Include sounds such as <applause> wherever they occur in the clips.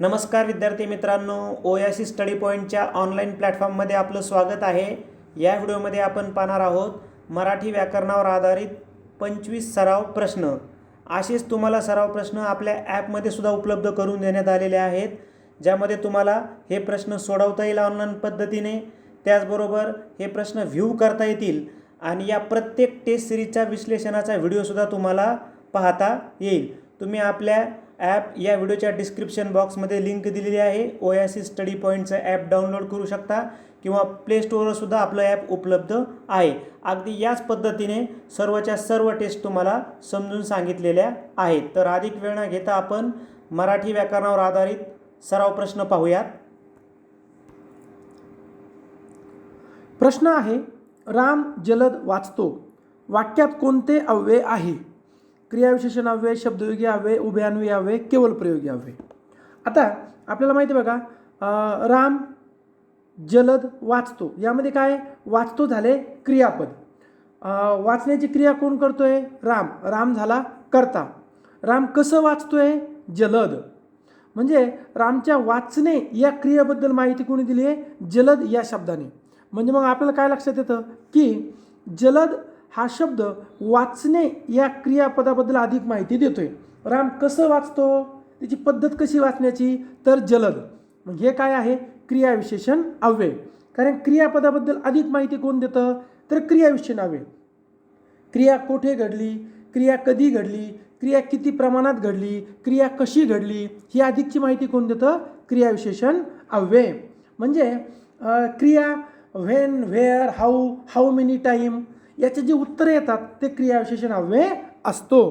नमस्कार विद्यार्थी मित्रांनो ओयासी स्टडी पॉईंटच्या ऑनलाईन प्लॅटफॉर्ममध्ये आपलं स्वागत आहे. या व्हिडिओमध्ये आपण पाहणार आहोत मराठी व्याकरणावर आधारित पंचवीस सराव प्रश्न. असेच तुम्हाला सराव प्रश्न आपल्या ॲपमध्ये सुद्धा उपलब्ध करून देण्यात आलेले आहेत ज्यामध्ये तुम्हाला हे प्रश्न सोडवता येईल ऑनलाईन पद्धतीने. त्याचबरोबर हे प्रश्न व्ह्यू करता येतील आणि या प्रत्येक टेस्ट सिरीजच्या विश्लेषणाचा व्हिडिओसुद्धा तुम्हाला पाहता येईल. तुम्ही आपल्या ॲप या व्हिडिओच्या डिस्क्रिप्शन बॉक्समध्ये लिंक दिलेली आहे. ओ सी स्टडी पॉईंटचं ॲप डाउनलोड करू शकता किंवा प्ले स्टोअरसुद्धा आपलं ॲप उपलब्ध आहे. अगदी याच पद्धतीने सर्वच्या सर्व टेस्ट तुम्हाला समजून सांगितलेल्या आहेत. तर अधिक वेळ न घेता आपण मराठी व्याकरणावर आधारित सराव प्रश्न पाहूयात. प्रश्न आहे राम जलद वाचतो. वाक्यात कोणते अव्यय आहे? क्रियाविशेषण हवे शब्दयोगी हवे उभयान्वयी हवे केवळ प्रयोगी हवे. आता आपल्याला माहिती आहे बघा राम जलद वाचतो. यामध्ये काय? वाचतो झाले क्रियापद. वाचण्याची क्रिया कोण करतोय? राम. राम झाला करता. राम कसं वाचतोय? जलद. म्हणजे रामच्या वाचणे या क्रियेबद्दल माहिती कोणी दिली आहे जलद या शब्दाने. म्हणजे मग आपल्याला काय लक्षात येतं? की जलद हा शब्द वाचणे या क्रियापदाबद्दल अधिक माहिती देतोय. राम कसं वाचतो? त्याची पद्धत कशी वाचण्याची? तर जलद. मग हे काय आहे? क्रियाविशेषण अव्यय. कारण क्रियापदाबद्दल अधिक माहिती कोण देतं? तर क्रियाविशेषण अव्यय. क्रिया कोठे घडली? क्रिया कधी घडली? क्रिया किती प्रमाणात घडली? क्रिया कशी घडली? ही अधिकची माहिती कोण देतं? क्रियाविशेषण अव्यय. म्हणजे क्रिया when where how how many time याचे जे उत्तरे येतात ते क्रियाविशेषण अव्यय असतो.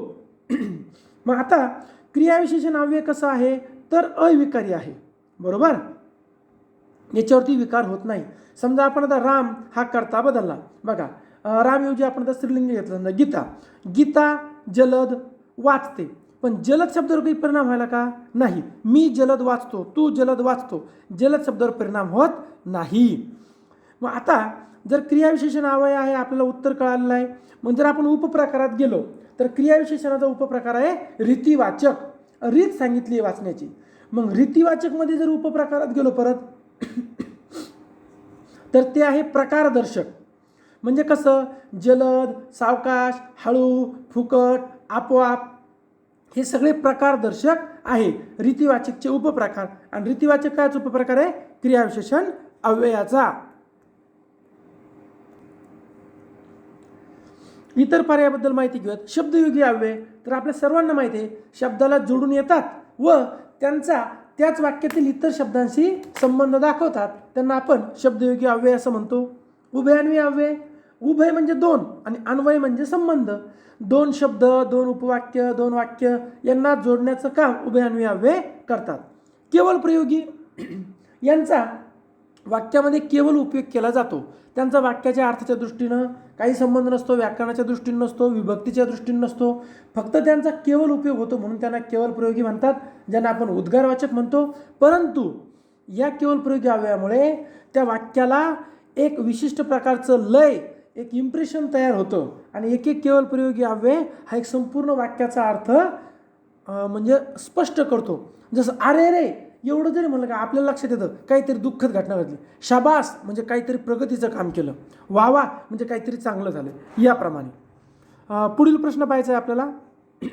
<clears throat> मग आता क्रियाविशेषण अव्यय कसं आहे? तर अविकारी आहे. बरोबर? याच्यावरती विकार होत नाही. समजा आपण आता राम हा करता बदलला. बघा रामऐवजी आपण आता स्त्रीलिंग घेतलं ना गीता. गीता जलद वाचते. पण जलद शब्दावर काही परिणाम व्हायला का? नाही. मी जलद वाचतो तू जलद वाचतो. जलद शब्दावर परिणाम होत नाही. मग आता जर क्रियाविशेषण अवय आहे आपल्याला उत्तर कळालेलं आहे मग जर आपण उपप्रकारात गेलो तर क्रियाविशेषणाचा उपप्रकार आहे रीतिवाचक. रीत सांगितली आहे वाचण्याची. मग रीतिवाचकमध्ये जर उपप्रकारात गेलो परत <coughs> तर ते आहे प्रकारदर्शक. म्हणजे कसं? जलद सावकाश हळू फुकट आपोआप. हे सगळे प्रकारदर्शक आहे. रीतिवाचकचे उपप्रकार. आणि रीतिवाचक कायच उपप्रकार आहे? क्रियाविशेषण अव्ययाचा इतर पर्यायाबद्दल माहिती घेऊयात. शब्दयोगी अव्यय तर आपल्या सर्वांना माहिती आहे शब्दाला जोडून येतात व त्यांचा त्याच वाक्यातील इतर शब्दांशी संबंध दाखवतात. त्यांना आपण शब्दयोगी अव्यय असं म्हणतो. उभयान्वयी अव्यय उभय म्हणजे दोन आणि अन्वय म्हणजे संबंध. दोन शब्द दोन उपवाक्य दोन वाक्य यांना जोडण्याचं काम उभयान्वयी अव्यय करतात. केवळ प्रयोगी यांचा वाक्यामध्ये केवळ उपयोग केला जातो. त्यांचा वाक्याच्या अर्थाच्या दृष्टीनं काही संबंध नसतो व्याकरणाच्या दृष्टीनं नसतो विभक्तीच्या दृष्टीनं नसतो. फक्त त्यांचा केवळ उपयोग होतो म्हणून त्यांना केवळ प्रयोगी म्हणतात ज्यांना आपण उद्गारवाचक म्हणतो. परंतु या केवळ प्रयोगी अव्ययामुळे त्या वाक्याला एक विशिष्ट प्रकारचं लय एक इम्प्रेशन तयार होतं. आणि एक एक केवळ प्रयोगी अव्यय हा एक संपूर्ण वाक्याचा अर्थ म्हणजे स्पष्ट करतो. जसं अरे रे एवढं जरी म्हणलं का आपल्याला लक्षात येतं काहीतरी दुःखद घटना घडली. शाबास! म्हणजे काहीतरी प्रगतीचं काम केलं. वावा म्हणजे काहीतरी चांगलं झालं. याप्रमाणे. पुढील प्रश्न पाहायचा आहे आपल्याला. <clears throat>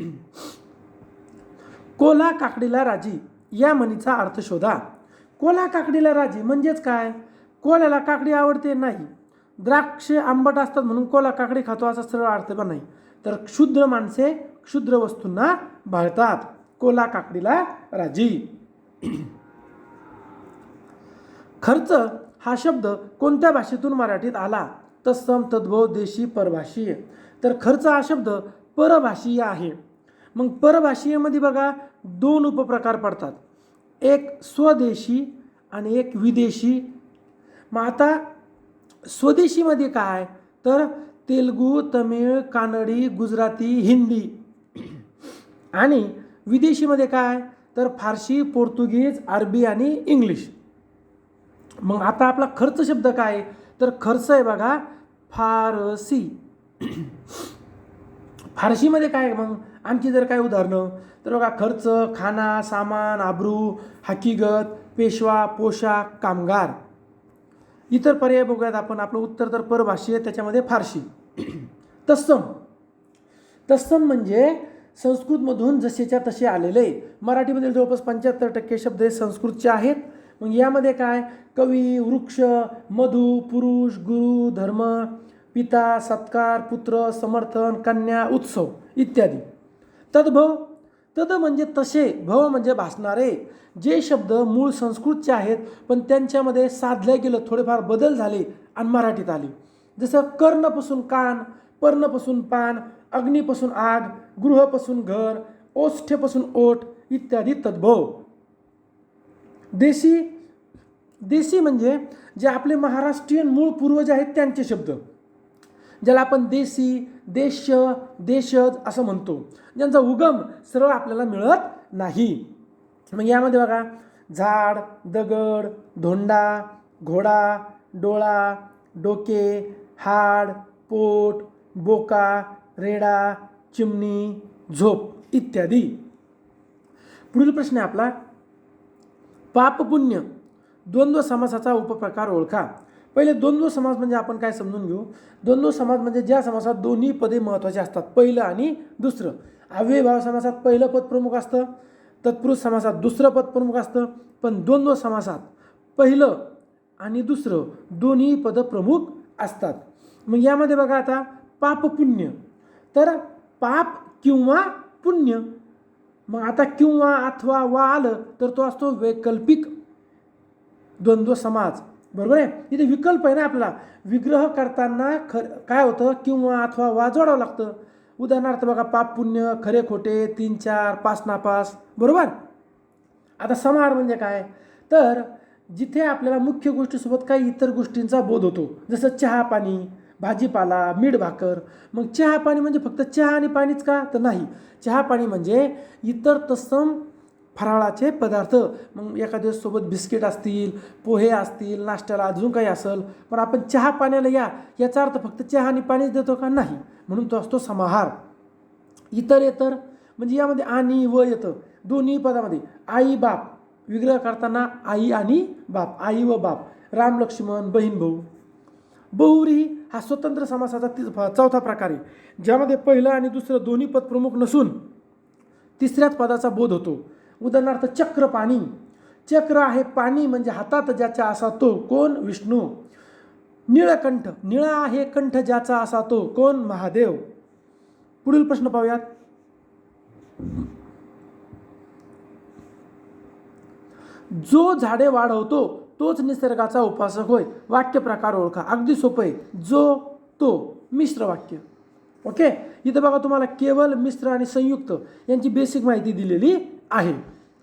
कोला काकडीला राजी. या म्हणीचा अर्थ शोधा. कोला काकडीला राजी म्हणजेच काय? कोल्याला काकडी आवडते? नाही. द्राक्षे आंबट असतात म्हणून कोला काकडी खातो असा सरळ अर्थ पण नाही. तर क्षुद्र माणसे क्षुद्र वस्तूंना भाळतात. कोला काकडीला राजी. <clears throat> खर्च हा शब्द कोणत्या भाषेतून मराठीत आला? तत्सम तद्भव देशी परभाषीय तर खर्च हा शब्द परभाषीय आहे. मग परभाषीयमध्ये बघा दोन उपप्रकार पडतात. एक स्वदेशी आणि एक विदेशी. मग आता स्वदेशीमध्ये काय? तर तेलगू तमिळ कानडी गुजराती हिंदी. <clears throat> आणि विदेशीमध्ये काय? तर फारसी पोर्तुगीज अरबी आणि इंग्लिश. मग आता आपला खर्च शब्द काय? तर खर्च आहे बघा फारसी. फारशीमध्ये काय आहे मग? आणखी जर काय उदाहरणं? तर बघा खर्च खाना सामान आबरू हकीकत पेशवा पोशाख कामगार. इतर पर्याय बघूयात आपण. आपलं उत्तर तर परभाषी आहे त्याच्यामध्ये फारशी. तत्सम. तत्सम म्हणजे संस्कृतमधून जसेच्या तसे आलेले मराठीमधील जवळपास पंच्याहत्तर टक्के शब्द हे संस्कृतचे आहेत. मग यामध्ये काय? कवी वृक्ष मधु पुरुष गुरु धर्म पिता सत्कार पुत्र समर्थन कन्या उत्सव इत्यादी. तद्भव तद म्हणजे तसे भव म्हणजे भासणारे. जे शब्द मूळ संस्कृतचे आहेत पण त्यांच्यामध्ये साधलं गेलं थोडेफार बदल झाले आणि मराठीत आले. जसं कर्णपासून कान पर्णपासून पान अग्नीपासून आग गृहपासून घर ओष्ठेपासून ओठ इत्यादी तद्भव. देशी देशी म्हणजे जे आपले महाराष्ट्रीयन मूळ पूर्वज आहेत त्यांचे शब्द. ज्याला आपण देशी देश देशज असं म्हणतो. ज्यांचा उगम सरळ आपल्याला मिळत नाही. मग यामध्ये बघा झाड दगड धोंडा घोडा डोळा डोके हाड पोट बोका रेडा चिमणी झोप इत्यादी. पुढील प्रश्न आहे आपला. पापपुण्य. द्वंद्व समासाचा उपप्रकार ओळखा. पहिले द्वंद्व समास म्हणजे आपण काय समजून घेऊ? द्वंद्व समास म्हणजे ज्या समासात दोन्ही पदे महत्त्वाची असतात पहिलं आणि दुसरं. अव्ययभाव समासात पहिलं पद प्रमुख असतं तत्पुरुष समासात दुसरं पद प्रमुख असतं पण द्वंद्व समासात पहिलं आणि दुसरं दोन्ही पद प्रमुख असतात. मग यामध्ये बघा आता पाप पुण्य. तर पाप किंवा पुण्य मग आता किंवा अथवा वा आलं तर तो असतो वैकल्पिक द्वंद्व समाज. बरोबर आहे? इथे विकल्प आहे ना आपला विग्रह करताना खर काय होतं? किंवा अथवा वा जोडावं लागतं. उदाहरणार्थ बघा पाप पुण्य खरे खोटे तीन चार पाच नापास. बरोबर? आता समाहार म्हणजे काय? तर जिथे आपल्याला मुख्य गोष्टीसोबत काही इतर गोष्टींचा बोध होतो. जसं चहा पाणी भाजीपाला मीठ भाकर मग चहा पाणी म्हणजे फक्त चहा आणि पाणीच का? तर नाही. चहा पाणी म्हणजे इतर तत्सम फराळाचे पदार्थ. मग एखाद्या सोबत बिस्किट असतील पोहे असतील नाश्त्याला अजून काही असेल पण आपण चहा पाण्याला या याचा अर्थ फक्त चहा आणि पाणीच देतो का? नाही. म्हणून तो असतो समाहार. इतर इतर म्हणजे यामध्ये आणि व येतं. दोन्ही पदामध्ये. आई बाप. विग्रह करताना आई आणि बाप. आई व बाप. राम लक्ष्मण बहीण भाऊ. बहुरी हा स्वतंत्र समासाचा ति चौथा प्रकार आहे. ज्यामध्ये पहिलं आणि दुसरं दोन्ही पद प्रमुख नसून तिसऱ्याच पदाचा बोध होतो. उदाहरणार्थ चक्र पाणी. चक्र आहे पाणी म्हणजे हातात ज्याचा असा तो कोण? विष्णू. निळकंठ निळा आहे कंठ ज्याचा असा तो कोण? महादेव. पुढील प्रश्न पाहूयात. जो झाडे वाढवतो तोच निसर्गाचा उपासक होय. वाक्य प्रकार ओळखा. अगदी सोपं आहे. जो तो मिश्र वाक्य. ओके? इथं बघा तुम्हाला केवळ मिश्र आणि संयुक्त यांची बेसिक माहिती दिलेली आहे.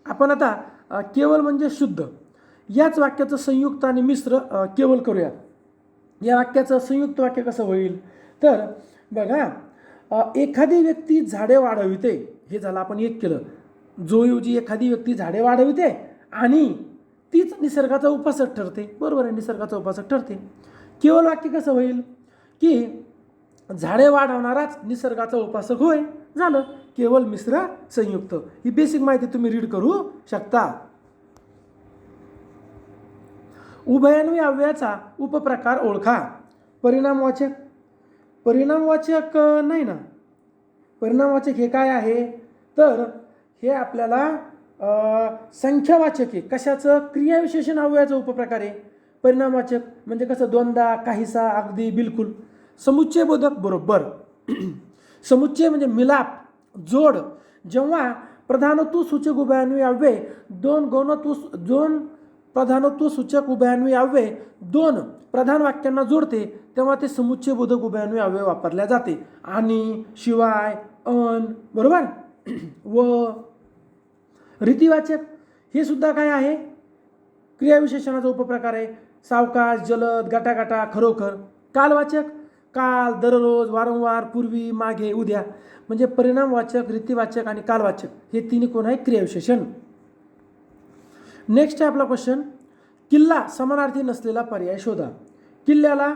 आपण आता केवळ म्हणजे शुद्ध. याच वाक्याचं संयुक्त आणि मिश्र केवळ करूयात. या वाक्याचं संयुक्त वाक्य कसं होईल? तर बघा एखादी व्यक्ती झाडे वाढविते. हे झालं आपण एक केलं. जोऐवजी एखादी व्यक्ती झाडे वाढविते आणि तीच निसर्गाचा उपासक ठरते. बरोबर आहे निसर्गाचा उपासक ठरते. केवळ वाक्य कसं होईल? की झाडे वाढवणाराच निसर्गाचा उपासक होय. झालं. केवळ मिश्र संयुक्त. ही बेसिक माहिती तुम्ही रीड करू शकता. उभयान्वी अव्ययाचा उपप्रकार ओळखा. परिणामवाचक परिणामवाचक नाही ना. परिणामवाचक हे काय आहे? तर हे आपल्याला संख्यावाचक आहे. कशाचं? क्रियाविशेषण अव्ययाचा उपप्रकार आहे. परिणामवाचक म्हणजे कसं? दोनदा काहीसा अगदी बिलकुल. समुच्चय बोधक बरोबर. <clears throat> समुच्चय म्हणजे मिलाप जोड. जेव्हा प्रधानत्व सूचक उभयान्वयी अव्यय दोन गौणत्व दोन प्रधानत्व सूचक उभयान्वयी अव्यय दोन प्रधान वाक्यांना जोडते तेव्हा ते समुच्चय बोधक अव्यय वापरल्या जाते. आणि शिवाय अन बरोबर? <clears throat> व रीतिवाचक. हे सुद्धा काय आहे? क्रियाविशेषणाचा उपप्रकार आहे. सावकाश जलद गटागटा खरोखर. कालवाचक? काल दररोज वारंवार पूर्वी मागे उद्या. म्हणजे परिणामवाचक रीतिवाचक आणि कालवाचक. हे तिन्ही कोण आहे? क्रियाविशेषण नेक्स्ट आहे आपला क्वेश्चन किल्ला समानार्थी नसलेला पर्याय शोधा. किल्ल्याला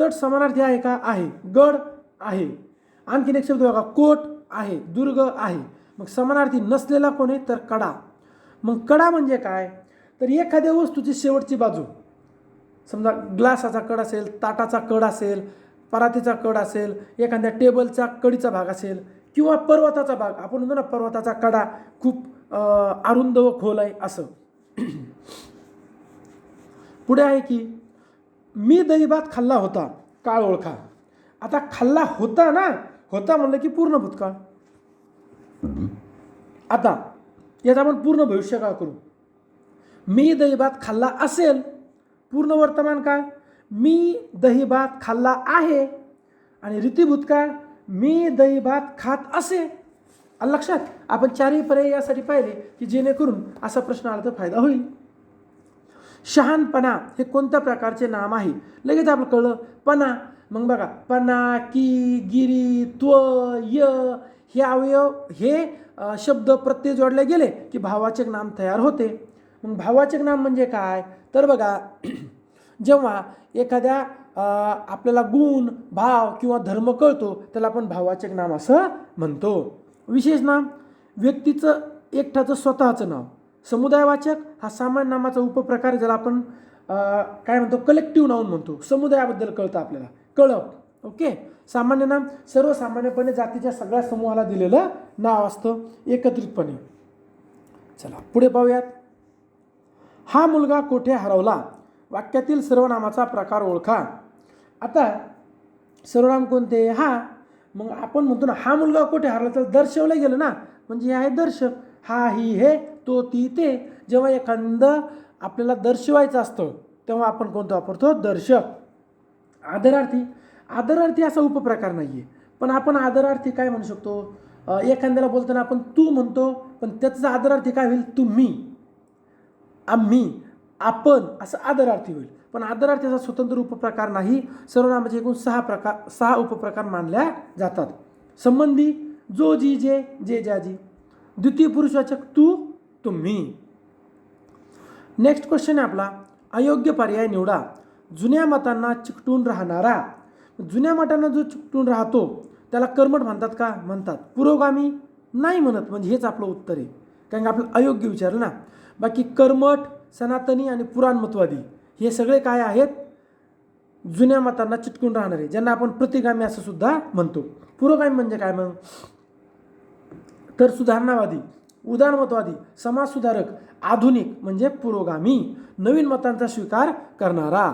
तट समानार्थी आहे का? आहे. गड आहे. आणखीन एक शब्द बघा. कोट आहे. दुर्ग आहे. मग समानार्थी नसलेला कोण आहे? तर कडा. मग कडा म्हणजे काय? तर एखाद्या वस्तूची शेवटची बाजू. समजा ग्लासाचा कड असेल ताटाचा कड असेल परातीचा कड असेल एखाद्या टेबलचा कडीचा भाग असेल किंवा पर्वताचा भाग. आपण म्हणतो ना पर्वताचा कडा खूप अरुंद व खोल आहे असं. <clears throat> पुढे आहे की मी दहीभात खाल्ला होता काळ ओळखा. आता खाल्ला होता ना? होता म्हणलं की पूर्ण भूतकाळ. आता याचा आपण पूर्ण भविष्य काळ करू. मी दहीभात खाल्ला असेल पूर्ण वर्तमान काळ मी दहीभात खाल्ला आहे आणि रीतीभूतकाळ मी दहीभात खात असे. लक्षात आपण चारही पर्याय यासाठी पाहिले की जेणेकरून असा प्रश्न आला तर फायदा होईल. शहाणपणा हे कोणत्या प्रकारचे नाम आहे? लगेच आपलं कळलं पणा. मग बघा पणा की गिरी त्व य हे अवयव हे शब्द प्रत्यय जोडले गेले की भावाचक नाम तयार होते. मग भावाचक नाम म्हणजे काय? तर बघा <clears throat> जेव्हा एखाद्या आपल्याला गुण भाव किंवा धर्म कळतो त्याला आपण भावाचक नाम असं म्हणतो. विशेष नाम व्यक्तीचं एकठाचं स्वतःचं नाव. समुदायवाचक हा सामान्य नामाचा उपप्रकार आहे, ज्याला आपण काय म्हणतो? कलेक्टिव्ह नाऊन म्हणतो. समुदायाबद्दल कळतं आपल्याला. कळप. ओके सामान्य नाम सर्वसामान्यपणे जातीच्या सगळ्या समूहाला दिलेलं नाव असतं एकत्रितपणे. चला पुढे पाहूयात. हा मुलगा कोठे हरवला? वाक्यातील सर्वनामाचा प्रकार ओळखा. आता सर्वनाम कोणते? हा मग आपण म्हणतो ना हा मुलगा कुठे हरवला? तर दर्शवलं गेलं ना? म्हणजे हे आहे दर्शक. हा ही हे तो ती ते. जेव्हा एखादं आपल्याला दर्शवायचं असतं तेव्हा आपण कोणतं वापरतो? दर्शक. आदरार्थी आदरार्थी असा उपप्रकार नाही आहे पण आपण आदरार्थी काय म्हणू शकतो? एखाद्याला बोलताना आपण तू म्हणतो पण त्याचा आदरार्थी काय होईल? तुम्ही. आम्ही. आपण. असं आदरार्थी होईल. पण आदरार्थीचा स्वतंत्र उपप्रकार नाही. सर्वनामाचे एकूण सहा प्रकार सहा उपप्रकार मानल्या जातात. संबंधी जो जी जे जे ज्याजी द्वितीय पुरुषवाचक तू तुम्ही. नेक्स्ट क्वेश्चन आहे आपला. अयोग्य पर्याय निवडा. जुन्या मतांना चिकटून राहणारा. जुन्या मतांना जो चिकटून राहतो त्याला कर्मठ म्हणतात का? म्हणतात. पुरोगामी नाही म्हणत. म्हणजे हेच आपलं उत्तर आहे. कारण की आपलं अयोग्य विचारलं ना. बाकी कर्मठ सनातनी आणि पुराणमतवादी हे सगळे काय आहेत? जुन्या मतांना चिटकून राहणारे. ज्यांना आपण प्रतिगामी असं सुद्धा म्हणतो. पुरोगामी म्हणजे काय मग? तर सुधारणावादी उदारमतवादी समाजसुधारक आधुनिक म्हणजे पुरोगामी नवीन मतांचा स्वीकार करणारा.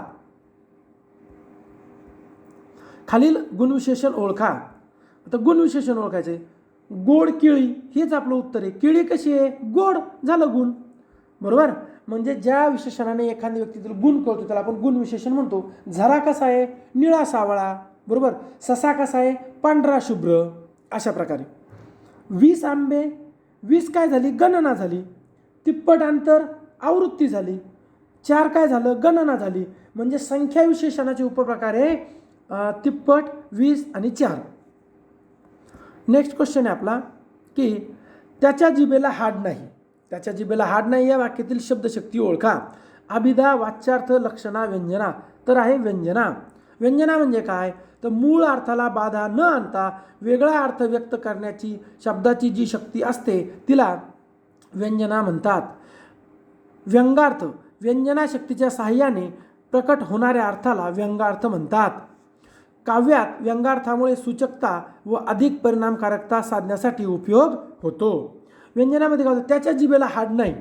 खालील गुणविशेषण ओळखा. आता गुणविशेषण ओळखायचे. गोड किळी हेच आपलं उत्तर आहे. किळी कशी आहे? गोड झालं गुण. बरोबर? म्हणजे ज्या विशेषणाने एखाद्या व्यक्तीतील गुण कळतो त्याला आपण गुणविशेषण म्हणतो. झरा कसा आहे? निळा सावळा. बरोबर? ससा कसा आहे? पांढरा शुभ्र. अशा प्रकारे. वीस आंबे वीस काय झाली? गणना झाली. तिप्पट अंतर आवृत्ती झाली. चार काय झालं? गणना झाली. म्हणजे संख्या विशेषणाचे उपप्रकार आहे. तिप्पट वीस आणि चार. नेक्स्ट क्वेश्चन आहे आपला की त्याच्या जिभेला हाड नाही. त्याच्या जिबेला हाड नाही या वाक्यातील शब्दशक्ती ओळखा. अभिधा वाच्यार्थ लक्षणा व्यंजना. तर आहे व्यंजना. व्यंजना म्हणजे काय? तर मूळ अर्थाला बाधा न आणता वेगळा अर्थ व्यक्त करण्याची शब्दाची जी शक्ती असते तिला व्यंजना म्हणतात. व्यंगार्थ. व्यंजना शक्तीच्या साहाय्याने प्रकट होणाऱ्या अर्थाला व्यंगार्थ म्हणतात. काव्यात व्यंगार्थामुळे सूचकता व अधिक परिणामकारकता साधण्यासाठी उपयोग होतो. व्यंजनामध्ये काय होतं? त्याच्या जिभेला हाड नाही.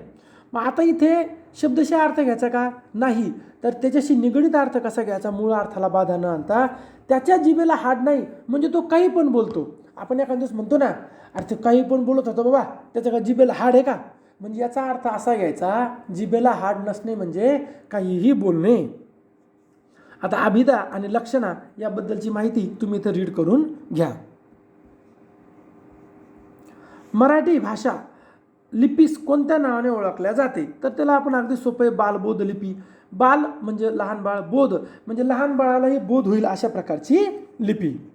मग आता इथे शब्दशः अर्थ घ्यायचा का? नाही. तर त्याच्याशी निगडीत अर्थ कसा घ्यायचा? मूळ अर्थाला बाधा न आणता. त्याच्या जिभेला हाड नाही म्हणजे तो काही पण बोलतो. आपण एखाद्या दिवस म्हणतो ना अर्थ काही पण बोलत होतो बाबा त्याच्या का जिभेला हाड आहे का? म्हणजे याचा अर्थ असा घ्यायचा जिभेला हाड नसणे म्हणजे काहीही बोलणे. आता अभिधा आणि लक्षणा याबद्दलची माहिती तुम्ही इथं रीड करून घ्या. मराठी भाषा लिपीस कोणत्या नावाने ओळखल्या जाते? तर त्याला आपण अगदी सोपे बालबोध लिपी. बाल म्हणजे लहान बाळ बोध. म्हणजे लहान बाळालाही बोध होईल अशा प्रकारची लिपी.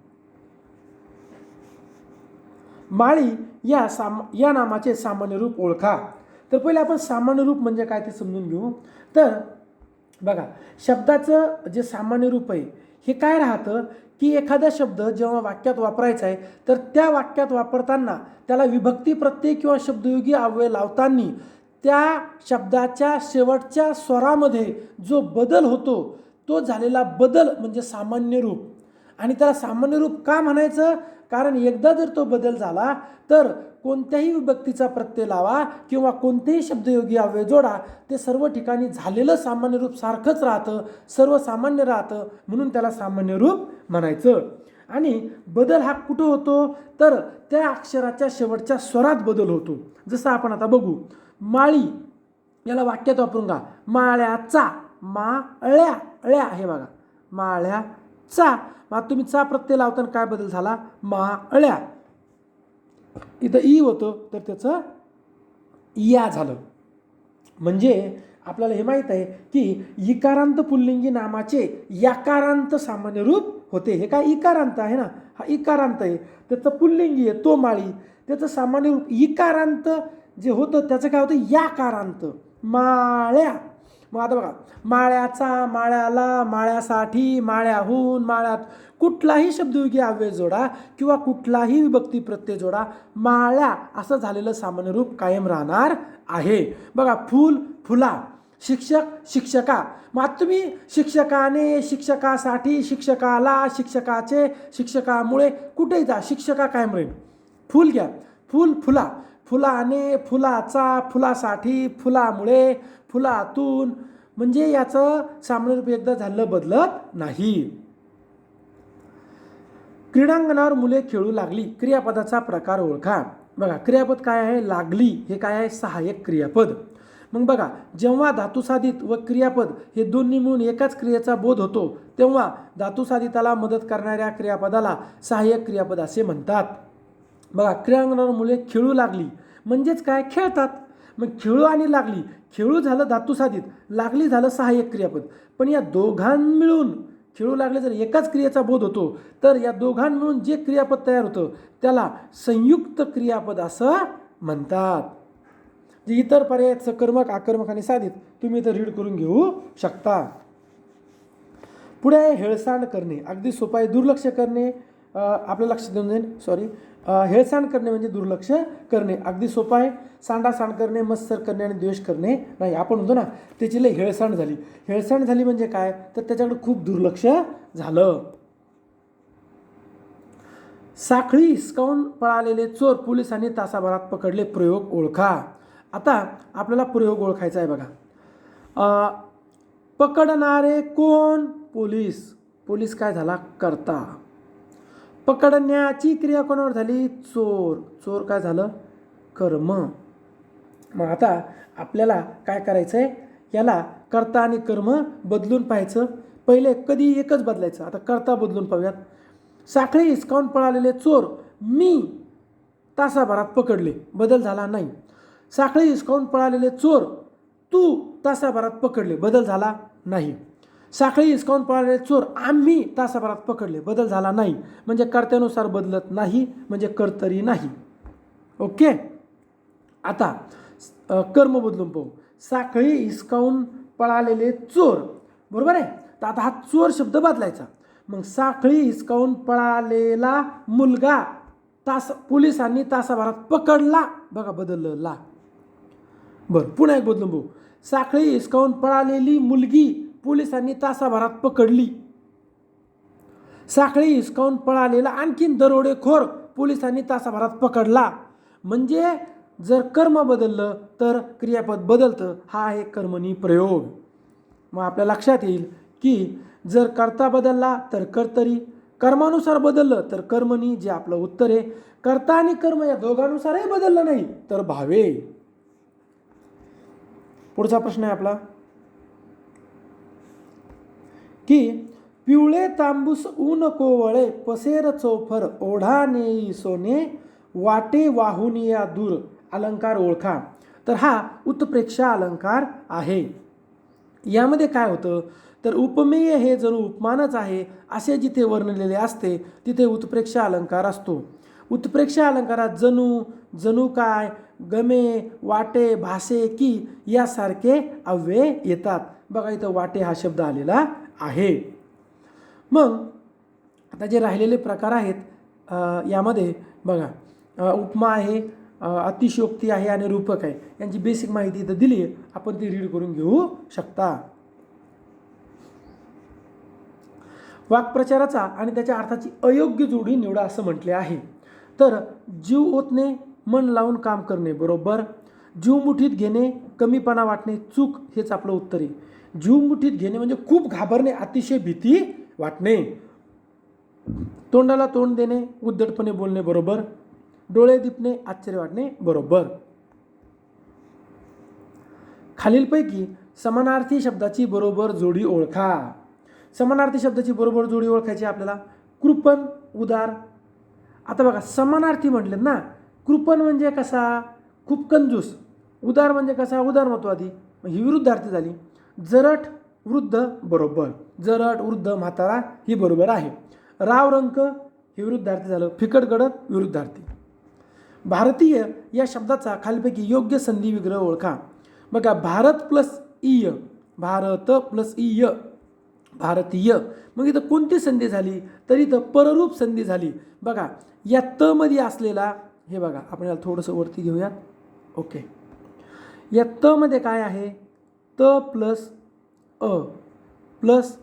माळी या साम या नामाचे सामान्य रूप ओळखा. तर पहिले आपण सामान्य रूप म्हणजे काय ते समजून घेऊ. तर बघा शब्दाचं जे सामान्य रूप आहे हे काय राहतं? की एखादा शब्द जेव्हा वाक्यात वापरायचा आहे तर त्या वाक्यात वापरताना त्याला विभक्ती प्रत्यय किंवा शब्दयोगी अव्यय लावताना त्या शब्दाच्या शेवटच्या स्वरामध्ये जो बदल होतो तो झालेला बदल म्हणजे सामान्य रूप. आणि त्याला सामान्य रूप का म्हणायचं? कारण एकदा जर तो बदल झाला तर कोणत्याही विभक्तीचा प्रत्यय लावा किंवा कोणतेही शब्दयोगी अव्यय जोडा ते सर्व ठिकाणी झालेलं सामान्य रूप सारखंच राहतं सर्वसामान्य राहतं म्हणून त्याला सामान्य रूप म्हणायचं. आणि बदल हा कुठं होतो? तर त्या अक्षराच्या शेवटच्या स्वरात बदल होतो. जसं आपण आता बघू माळी याला वाक्यात वापरून का माळ्याचा माळ्या अळ्या हे बघा. माळ्याचा. मग तुम्ही चा प्रत्यय लावताना काय बदल झाला? माळ्या. इथं ई होतं तर त्याचं या झालं. म्हणजे आपल्याला हे माहीत आहे की इकारांत पुल्लिंगी नामाचे याकारांत सामान्य रूप होते. हे काय इकारांत आहे ना? हा इकारांत आहे. त्याचं पुल्लिंगी आहे तो माळी. त्याचं सामान्य रूप इकारांत जे होतं त्याचं काय होतं? याकारांत. माळ्या. मग आता बघा माळ्याचा माळ्याला माळ्यासाठी माळ्याहून माळ्यात कुठलाही शब्दयोगी अव्यय जोडा किंवा कुठलाही विभक्ती प्रत्यय जोडा माळ्या असं झालेलं सामान्य रूप कायम राहणार आहे. बघा फूल फुला शिक्षक शिक्षका. मग तुम्ही शिक्षकाने शिक्षकासाठी शिक्षकाला शिक्षकाचे शिक्षकामुळे कुठेही जा? शिक्षका कायम राहील. फूल घ्या. फूल फुला. फुलाने फुलाचा फुलासाठी फुलामुळे फुलातून म्हणजे याचं सामान्य रूप एकदा झालं बदलत नाही. क्रीडांगणावर मुले खेळू लागली क्रियापदाचा प्रकार ओळखा. बघा क्रियापद काय आहे? लागली हे काय आहे? सहाय्यक क्रियापद. मग बघा जेव्हा धातुसाधित व क्रियापद हे दोन्ही मिळून एकाच क्रियेचा बोध होतो तेव्हा धातुसाधिताला मदत करणाऱ्या क्रियापदाला सहाय्यक क्रियापद असे म्हणतात. बघा क्रियांगणावर मुले खेळू लागली म्हणजेच काय? खेळतात. मग खेळू आणि लागली खेळू झालं धातुसाधित लागली झालं सहाय्यक क्रियापद. पण या दोघां मिळून खेळू लागले जर एकाच क्रियेचा बोध होतो तर या दोघां मिळून जे क्रियापद तयार होतं त्याला संयुक्त क्रियापद असं म्हणतात. जे इतर पर्याय सकर्मक आकर्मक आणि साधित तुम्ही इथं रीड करून घेऊ शकता. पुढे आहे हेळसांड करणे. अगदी सोपं आहे दुर्लक्ष करणे. आपलं लक्ष देऊन जाईल सॉरी हेळसांड करणे म्हणजे दुर्लक्ष करणे. अगदी सोपं आहे. सांडासांड करणे मत्सर करणे आणि द्वेष करणे. नाही आपण म्हणतो ना त्याची लय हेळसांड झाली. हेळसांड झाली म्हणजे काय? तर त्याच्याकडे खूप दुर्लक्ष झालं. साखळी हिसकावून पळालेले चोर पोलिसांनी तासाभरात पकडले प्रयोग ओळखा. आता आपल्याला प्रयोग ओळखायचा आहे बघा. पकडणारे कोण? पोलीस. पोलीस काय झाला? करता. पकडण्याची क्रिया कोणावर झाली? चोर. चोर काय झालं? कर्म. मग आता आपल्याला काय करायचं आहे याला कर्ता आणि कर्म बदलून पाहायचं. पहिले कधी एकच बदलायचं? आता कर्ता बदलून पाहूयात. साखळी हिसकावून पळालेले चोर मी तासाभरात पकडले. बदल झाला नाही. साखळी हिसकावून पळालेले चोर तू तासाभरात पकडले. बदल झाला नाही. साखळी हिसकावून पळाले चोर आम्ही तासाभरात पकडले. बदल झाला नाही. म्हणजे कर्त्यानुसार बदलत नाही म्हणजे कर्तरी नाही. ओके? आता कर्म बदलून पाहू. साखळी हिसकावून पळालेले चोर. बरोबर आहे? तर आता हा चोर शब्द बदलायचा. मग साखळी हिसकावून पळालेला मुलगा तास पोलिसांनी तासाभरात पकडला. बघा बदलला. बरं पुन्हा एक बदलून भाऊ साखळी हिसकावून पळालेली मुलगी पोलिसांनी तासाभरात पकडली. साखळी हिसकावून पळालेला आणखीन दरोडेखोर पोलिसांनी तासाभरात पकडला. म्हणजे जर कर्म बदललं तर क्रियापद बदलतं हा आहे कर्मणी प्रयोग. मग आपल्या लक्षात येईल की जर कर्ता बदलला तर कर्तरी कर्मानुसार बदललं तर कर्मणी जे आपलं उत्तर आहे. कर्ता आणि कर्म या दोघांनुसारही बदललं नाही तर भावे. पुढचा प्रश्न आहे आपला. की पिवळे तांबूस ऊन कोवळे पसेर चौफर ओढा नेई सोने वाटे वाहून या दूर अलंकार ओळखा. तर हा उत्प्रेक्षा अलंकार आहे. यामध्ये काय होतं? तर उपमेय हे जणू उपमानच आहे असे जिथे वर्णलेले असते तिथे उत्प्रेक्षा अलंकार असतो. उत्प्रेक्षा अलंकारात जणू जणू काय गमे वाटे भासे की यासारखे अव्यय येतात. बघा इथं वाटे हा शब्द आलेला आहे. मग आता जे राहिलेले प्रकार आहेत यामध्ये बघा उपमा आहे अतिशयोक्ती आहे आणि रूपक आहे. यांची बेसिक माहिती इथं दिली आहे. आपण ती रीड करून घेऊ शकता. वाक्प्रचाराचा आणि त्याच्या अर्थाची अयोग्य जोडी निवडा असं म्हटले आहे. तर जीव ओतणे मन लावून काम करणे बरोबर? जीव मुठीत घेणे कमीपणा वाटणे चूक हेच आपलं उत्तर आहे. जीव मुठीत घेणे म्हणजे खूप घाबरणे अतिशय भीती वाटणे. तोंडाला तोंड देणे उद्धटपणे बोलणे बरोबर. डोळे दिपणे आश्चर्य वाटणे बरोबर. खालीलपैकी समानार्थी शब्दाची बरोबर जोडी ओळखा. समानार्थी शब्दाची बरोबर जोडी ओळखायची आपल्याला. कृपण उदार. आता बघा समानार्थी म्हटले ना कृपण म्हणजे कसा? खूप कंजूस. उदार म्हणजे कसा? उदारमत्वादी. ही विरुद्धार्थी झाली. जरट वृद्ध बरोबर. जरट वृद्ध म्हातारा ही बरोबर आहे. राव रंक हे विरुद्धार्थी झालं. फिकट गडद विरुद्धार्थी. भारतीय या शब्दाचा खालीपैकी योग्य संधी विग्रह ओळखा. बघा भारत प्लस इय भारत प्लस इय भारतीय. मग इथं कोणती संधी झाली? तर इथं पररूप संधी झाली. बघा या त मध्ये असलेला हे बघा आपण याला थोडंसं वरती घेऊयात. ओके. या त मध्ये काय आहे? त प्लस अ प्लस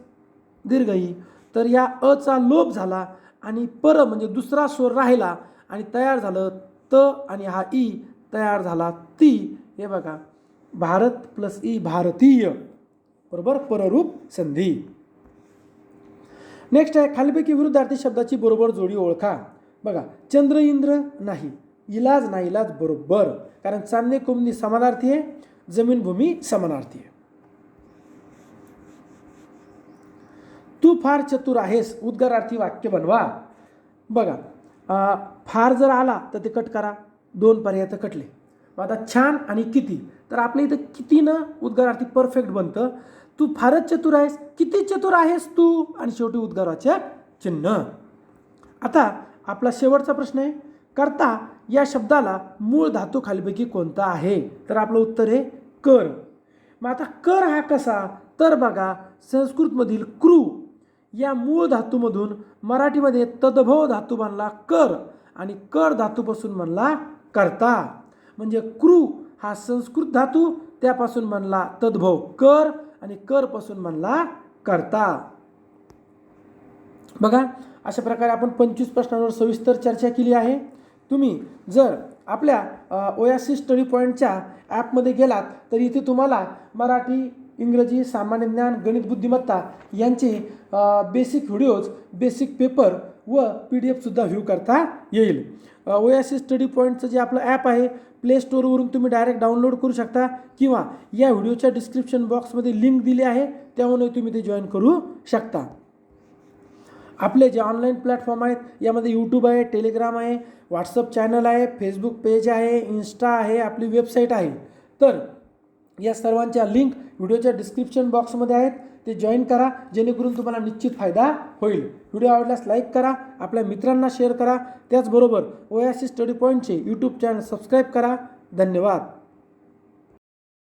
दीर्घई. तर या अचा लोप झाला आणि पर म्हणजे दुसरा स्वर राहिला आणि तयार झालं त आणि हा ई तयार झाला ती. हे बघा. भारत प्लस ई भारतीय. बरोबर? पररूप संधी. नेक्स्ट आहे खालीपैकी विरुद्धार्थी शब्दाची बरोबर जोडी ओळखा. बघा चंद्र इंद्र नाही इलाज नाही इलाज बरोबर. कारण चांदणे कोंबणी समानार्थी आहे. जमीन भूमी समानार्थी आहे. तू फार चतुर आहेस उद्गारार्थी वाक्य बनवा. बघा फार जर आला तर ते कट करा. दोन पर्याय तर कटले. मग आता छान आणि किती? तर आपल्या इथं कितीनं उद्गारार्थी परफेक्ट बनतं? तू फारच चतुर आहेस. किती चतुर आहेस तू? आणि शेवटी उद्गाराच्या चिन्ह. आता आपला शेवटचा प्रश्न आहे. करता या शब्दाला मूळ धातू खालीपैकी कोणता आहे? तर आपलं उत्तर आहे कर. मग आता कर हा कसा? तर बघा संस्कृतमधील क्रू या मूळ धातूमधून मराठीमध्ये तद्भव धातू बनला कर आणि कर धातूपासून बनला करता. म्हणजे क्रू हा संस्कृत धातू त्यापासून बनला तद्भव कर आणि करपासून बनला करता. बघा अशा प्रकारे आपण पंचवीस प्रश्नांवर सविस्तर चर्चा केली आहे. तुम्ही जर आपल्या ओयासी स्टडी पॉईंटच्या ॲपमध्ये गेलात तर इथे तुम्हाला मराठी इंग्रजी सामान्य ज्ञान गणित बुद्धिमत्ता यांचे बेसिक व्हिडिओज बेसिक पेपर व पी डी एफसुद्धा व्ह्यू करता येईल. ओयासी स्टडी पॉईंटचं जे आपलं ॲप आहे प्ले स्टोरवरून तुम्ही डायरेक्ट डाउनलोड करू शकता किंवा या व्हिडिओच्या डिस्क्रिप्शन बॉक्समध्ये लिंक दिली आहे त्यामुळे तुम्ही ते जॉईन करू शकता. आपले जे ऑनलाईन प्लॅटफॉर्म आहेत यामध्ये यूट्यूब आहे टेलिग्राम आहे व्हॉट्सअप चॅनल आहे फेसबुक पेज आहे इन्स्टा आहे आपली वेबसाईट आहे. तर या सर्वांच्या लिंक व्हिडिओच्या डिस्क्रिप्शन बॉक्समध्ये आहेत. ते जॉईन करा जेणेकरून तुम्हाला निश्चित फायदा होईल. व्हिडिओ आवडल्यास लाईक करा आपल्या मित्रांना शेअर करा. त्याचबरोबर ओयासी स्टडी पॉईंटचे यूट्यूब चॅनल सबस्क्राईब करा. धन्यवाद.